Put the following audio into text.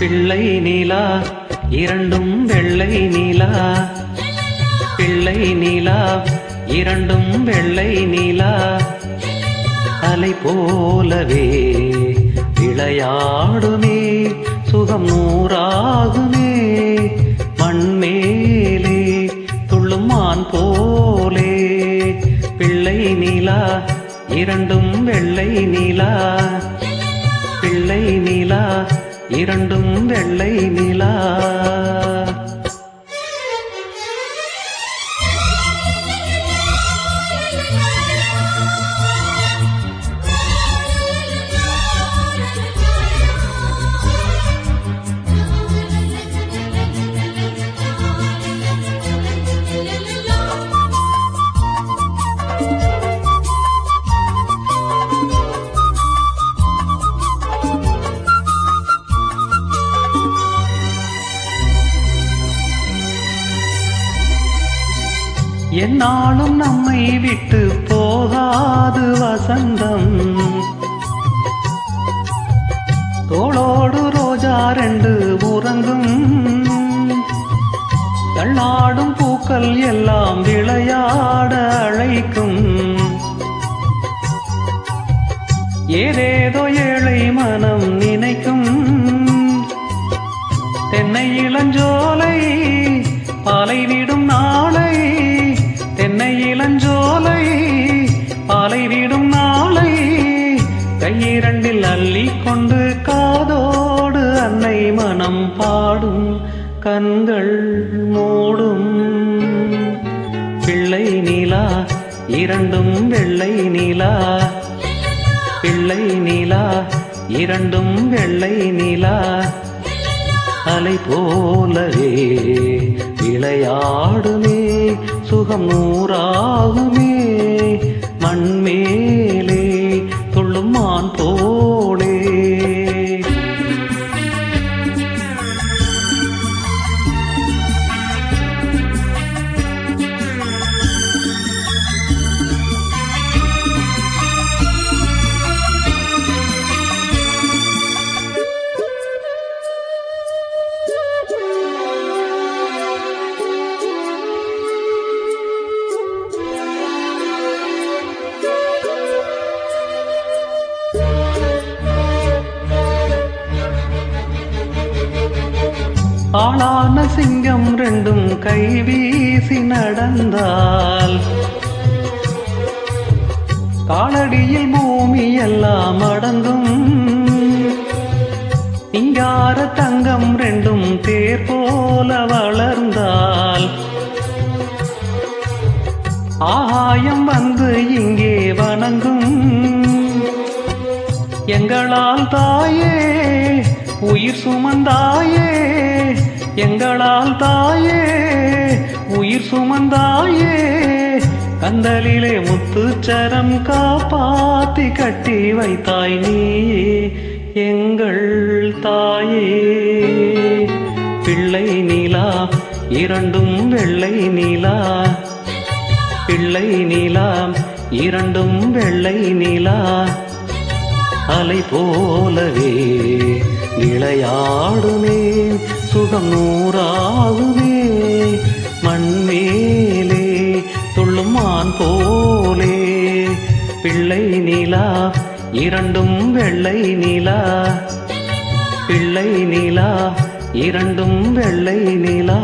பிள்ளை நீலா இரண்டும் வெள்ளை நீலா. பிள்ளை நீலா இரண்டும் வெள்ளை நீலா. அலை போலவே விளையாடுமே சுகம் நூறாகுமே மண்மேலே துள்ளுமான் போலே. பிள்ளை நீலா இரண்டும் வெள்ளை நீலா. பிள்ளை நீலா இரண்டும் வெள்ளை நிலா. என்னாலும் நம்மை விட்டு போகாது வசந்தம். தோளோடு ரோஜா ரெண்டு உறங்கும். தள்ளாடும் பூக்கள் எல்லாம் விளையாட அழைக்கும். ஏதேதோ ஏழை மனம் நினைக்கும். தென்னை இளஞ்சோலை பாலைவிடும் நாள் மனம் பாடும் கண்கள் மூடும். பிள்ளை நீலா இரண்டும் வெள்ளை நீலா. பிள்ளை நீலா இரண்டும் வெள்ளை நீலா. அலை போலவே விளையாடுமே சுகம் நூறாகுமே மண்மே ஆளான சிங்கம் ரெண்டும் கை வீசி நடந்தால். காலடியில் பூமி எல்லாம் அடங்கும். இங்கார தங்கம் ரெண்டும் தேர் போல வளர்ந்தால். ஆகாயம் வந்து இங்கே வணங்கும். எங்களால் தாயே உயிர் சுமந்தாயே எங்களால் தாயே உயிர் சுமந்தாயே கந்தலிலே முத்துச்சரம் காப்பாத்தி கட்டி வைத்தாய் நீ எங்கள் தாயே. பிள்ளை நீலா இரண்டும் வெள்ளை நீலா. பிள்ளை நீலா இரண்டும் வெள்ளை நீலா. அலை போலவே நிலையாடுமே சுகம் நூறாகுமே. மண்மேலே துள்ளும் மான் போலே. பிள்ளை நீலா இரண்டும் வெள்ளை நீலா. பிள்ளை நீலா இரண்டும் வெள்ளை நீலா.